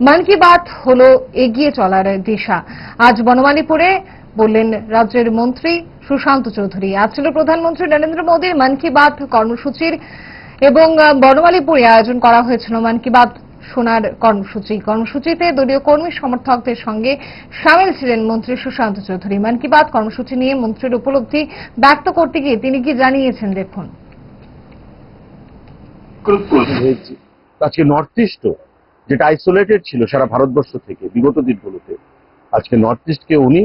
মন কি বাত হল এগিয়ে চলার দিশা। আজ বনমালীপুরে বললেন রাজ্যের মন্ত্রী সুশান্ত চৌধুরী। আজ ছিল প্রধানমন্ত্রী নরেন্দ্র মোদীর মন কি বাত কর্মসূচির এবং বনমালীপুরে আয়োজন করা হয়েছিল মন কি বাত শোনার কর্মসূচি। কর্মসূচিতে দলীয় কর্মী সমর্থকদের সঙ্গে সামিল ছিলেন মন্ত্রী সুশান্ত চৌধুরী। মন কি বাত কর্মসূচি নিয়ে মন্ত্রীর উপলব্ধি ব্যক্ত করতে গিয়ে তিনি কি জানিয়েছেন দেখুন। আজকে নর্থ ইস্টও যেটা আইসোলেটেড ছিল সারা ভারতবর্ষ থেকে, বিগত দিনগুলোতে। আজকে নর্থ ইস্টকে উনি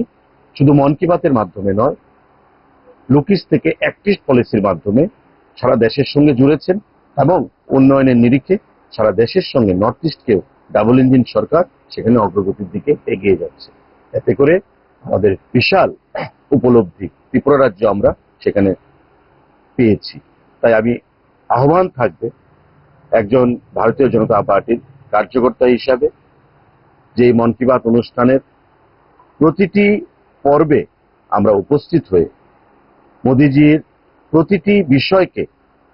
শুধু মন কি বাতের মাধ্যমে নয় লুকিস থেকে অ্যাক্টিস্ট পলিসির মাধ্যমে সারা দেশের সঙ্গে জুড়েছেন এবং উন্নয়নের নিরিখে সারা দেশের সঙ্গে নর্থ ইস্টকেও ডাবল ইঞ্জিন সরকার সেখানে অগ্রগতির দিকে এগিয়ে যাচ্ছে। এতে করে আমাদের বিশাল উপলব্ধি ত্রিপুরা রাজ্য আমরা সেখানে পেয়েছি। তাই আমি আহ্বান থাকবে একজন ভারতীয় জনতা পার্টির কার্যকর্তা হিসাবে যে মন কি বাত অনুষ্ঠানের প্রতিটি পর্বে আমরা উপস্থিত হয়ে মোদিজির প্রতিটি বিষয়কে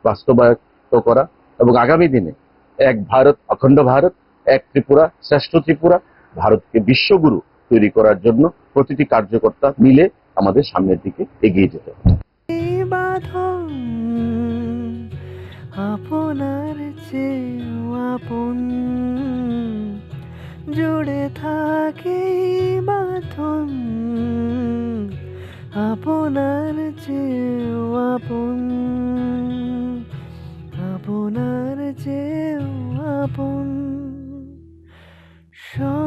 বাস্তবায়িত করা এবং আগামী দিনে এক ভারত, অখণ্ড ভারত, এক ত্রিপুরা, শ্রেষ্ঠ ত্রিপুরা, ভারতকে বিশ্বগুরু তৈরি করার জন্য প্রতিটি কার্যকর্তা মিলে আমাদের সামনের দিকে এগিয়ে যেতে হবে। আপনার চেয়েও আপন। জুড়ে থাকে বাথন আপনার যে আপন আপনার যে আপন। সব